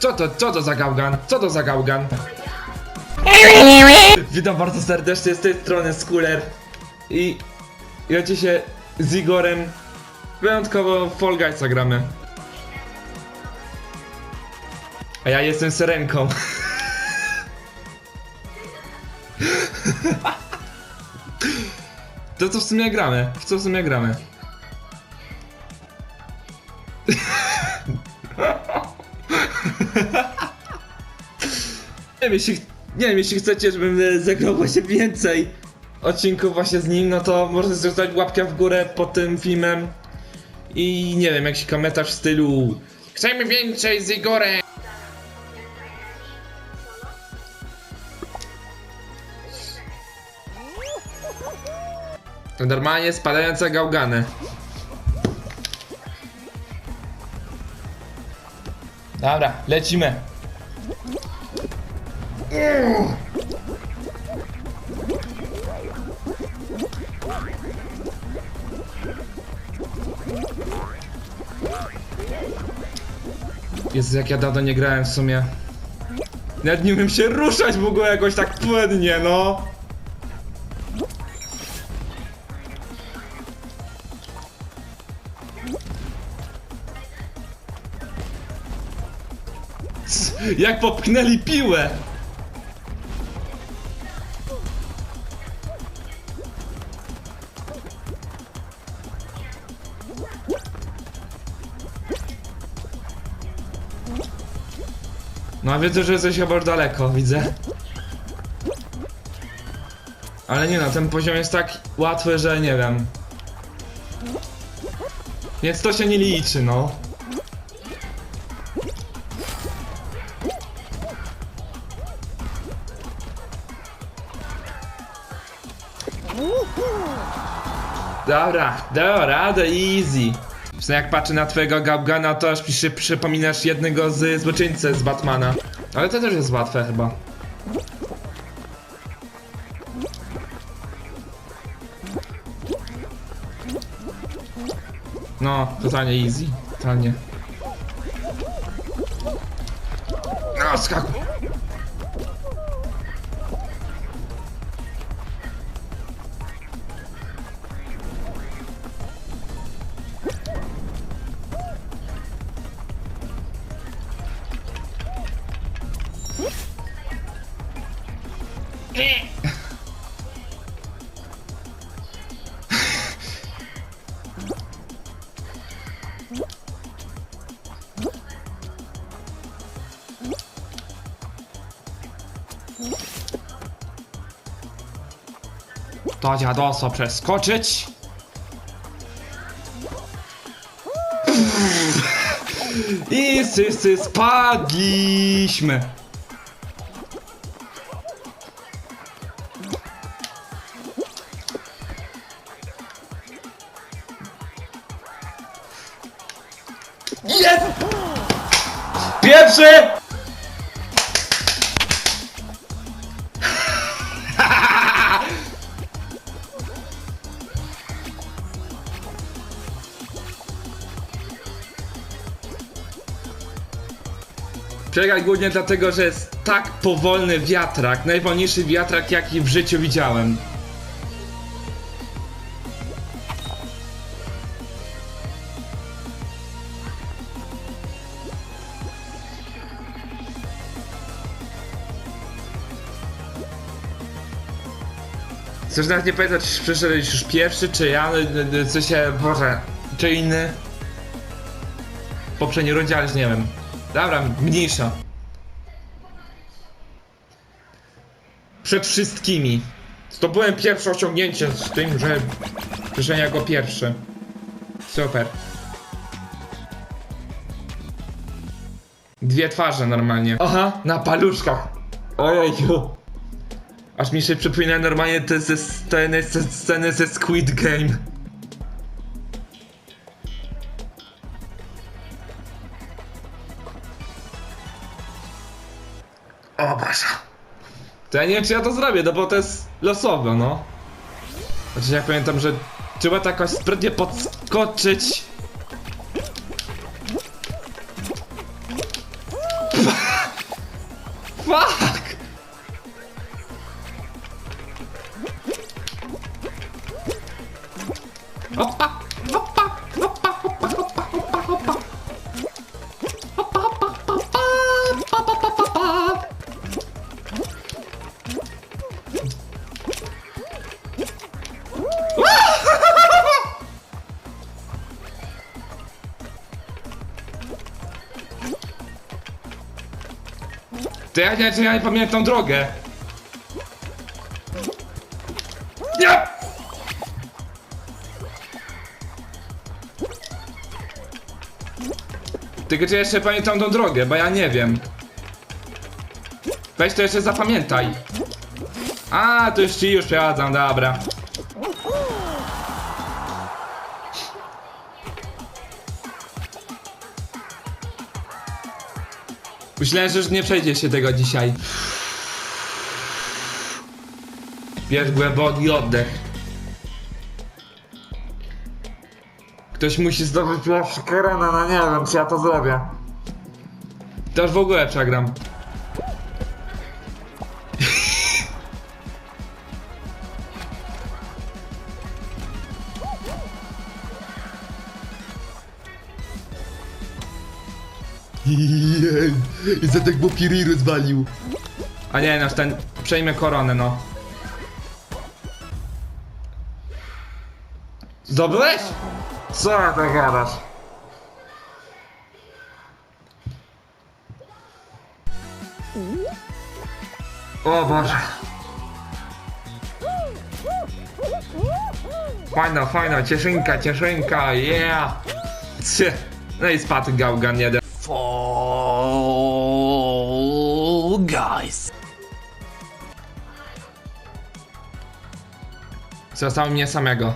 Co to, co to za gałgan? Co to za gałgan? Witam bardzo serdecznie z tej strony Skuller i ja dzisiaj z Igorem wyjątkowo w Fall Guysa gramy. A ja jestem Serenką. To co w sumie gramy? W co w sumie gramy? Nie wiem, jeśli, nie wiem, jeśli chcecie, żebym e, zagrał właśnie więcej odcinków właśnie z nim, no to możecie zostawić łapkę w górę pod tym filmem i nie wiem, jakiś komentarz w stylu Chcemy więcej z Igorem! Normalnie spadające gałgany. Dobra, lecimy. Jezu, jak ja dawno nie grałem w sumie. Nawet nie umiem się ruszać w ogóle jakoś tak płynnie, no. Jak popchnęli piłę! No wiedzę, że jesteś już daleko, widzę. Ale nie no, ten poziom jest tak łatwy, że nie wiem. Więc to się nie liczy, no. Dobra, dobra, radę, easy. W sumie jak patrzę na twojego Gabgana, to aż mi się przypominasz jednego z złoczyńcy z Batmana. Ale to też jest łatwe chyba. No, totalnie easy. Totalnie. No, skakuj. To dziadosło przeskoczyć. I wszyscy spadliśmy. Jest! Pierwszy! Przegrać głównie dlatego, że jest tak powolny wiatrak, najwolniejszy wiatrak jaki w życiu widziałem. Chcesz nawet nie pamiętać, czy przyszedłeś już pierwszy, czy ja, y, y, co się, Boże, czy inny? W poprzedniej rundzie, ale nie wiem. Dobra, mniejsza. Przed wszystkimi. Zdobyłem pierwsze osiągnięcie z tym, że przyszedłem jako pierwszy. Super. Dwie twarze normalnie. Aha, na paluszkach. Ojejku. Aż mi się przypomina normalnie te ze sceny, ze sceny ze Squid Game. O Boże. To ja nie wiem, czy ja to zrobię, no bo to jest losowe, no. Znaczy, ja pamiętam, że trzeba tak to jakoś sprytnie podskoczyć. Fuck! Opa! To ja to ja nie pamiętam drogę. Nie! Tylko czy jeszcze pamiętam tą drogę, bo ja nie wiem. Weź to jeszcze zapamiętaj. A, to już ci już przejadzam, dobra. Myślałem, że już nie przejdzie się tego dzisiaj. Bierz głęboki oddech. Ktoś musi zdobyć pierwszy koronę, no nie wiem, czy ja to zrobię. To już w ogóle przegram. Jej, i za tak Bokiri rozwalił. A nie, nasz ten przejmie koronę, no. Zdobyłeś? Co ty gadasz? O Boże. Fajna, fajna, cieszynka, cieszynka, yeah! Cie. No i spadł gałgan jeden. Fall Guys. Został mnie samego.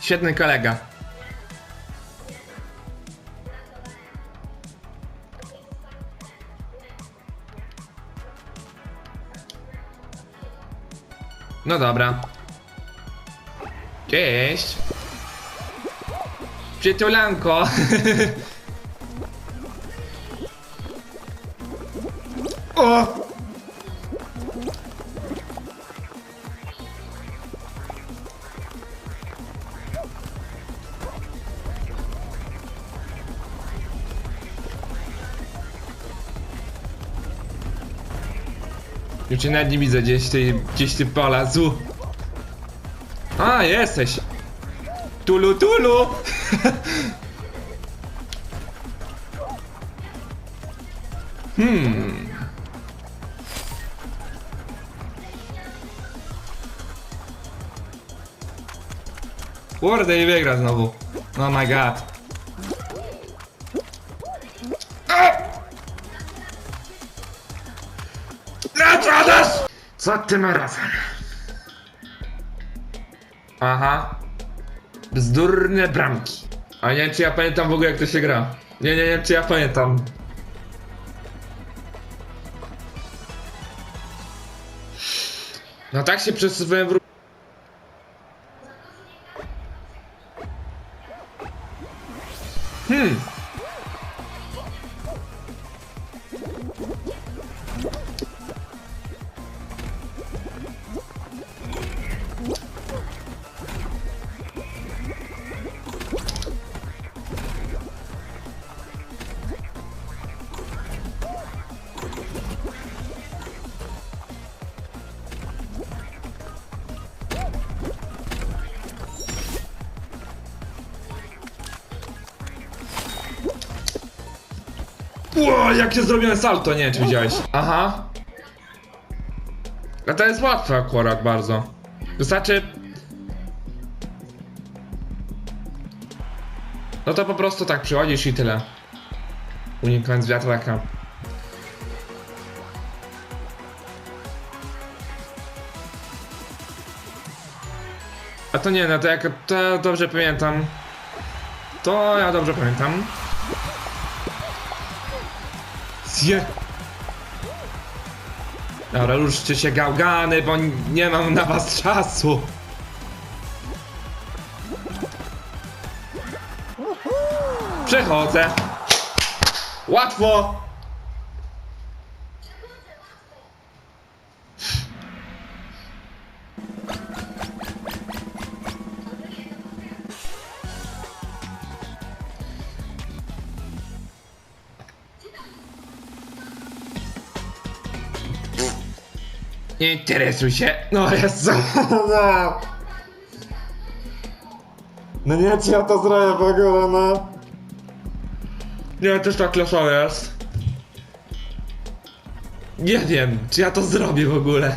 Świetny kolega. No dobra. Cześć. Przytulanko. Już cię nawet nie widzę, gdzieś ty, gdzieś ty polazł. A, jesteś. Tulu, tulu! hmm. Kurde i wygra znowu. Oh my god. Co tym razem? Aha. Bzdurne bramki. A nie wiem, czy ja pamiętam w ogóle jak to się gra. Nie, nie, nie, czy ja pamiętam. No tak się przesuwałem w Ło, jak się zrobiłem salto, nie wiem czy widziałeś. Aha. A to jest łatwe akurat bardzo. Wystarczy... No to po prostu tak przychodzisz i tyle. Unikając wiatraka. A to nie, no to jak to ja dobrze pamiętam. To ja dobrze pamiętam. Zje... Dobra, ruszcie się gałgany, bo nie mam na was czasu. Przechodzę. Łatwo. Nie interesuj się. No jest. No. No nie, czy ja to zrobię w ogóle, no. Nie, też tak losowe jest. Nie wiem, czy ja to zrobię w ogóle.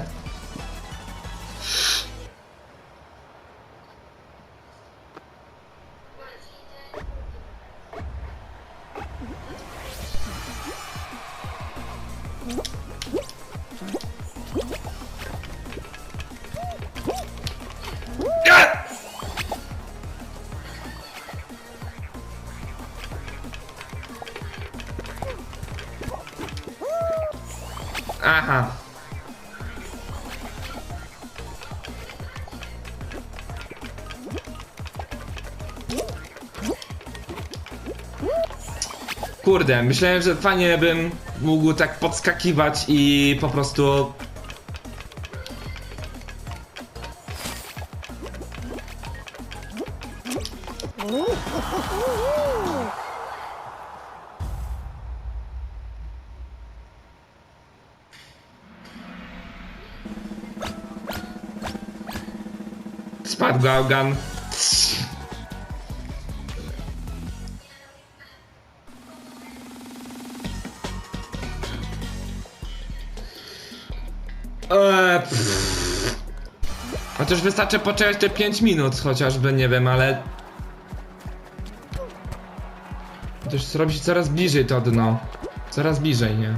Kurde, myślałem, że fajnie bym mógł tak podskakiwać i po prostu... Spadł gałgan. Chociaż wystarczy poczekać te 5 minut, chociażby, nie wiem, ale... To już robi się coraz bliżej to dno. Coraz bliżej, nie?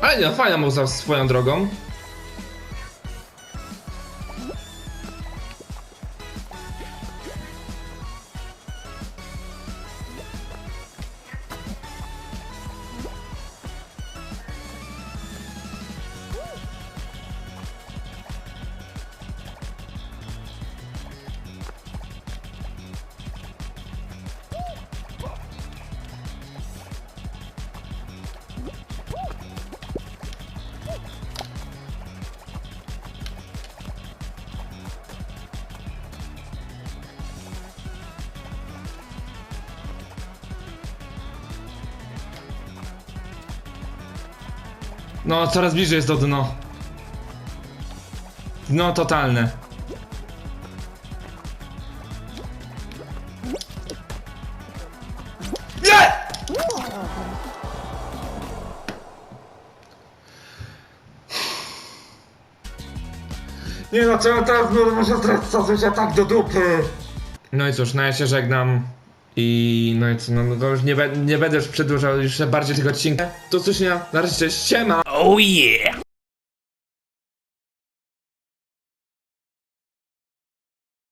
Ale nie, fajna muza swoją drogą. No, coraz bliżej jest do dno. Dno totalne. Nie! Nie no, ja teraz no, muszę stresować się tak do dupy. No i cóż, no ja się żegnam. I no i co, no, no to już nie, be, nie będę już przedłużał jeszcze bardziej tego odcinka. Do usłyszenia, na razie, cześć, siema! Oh yeah!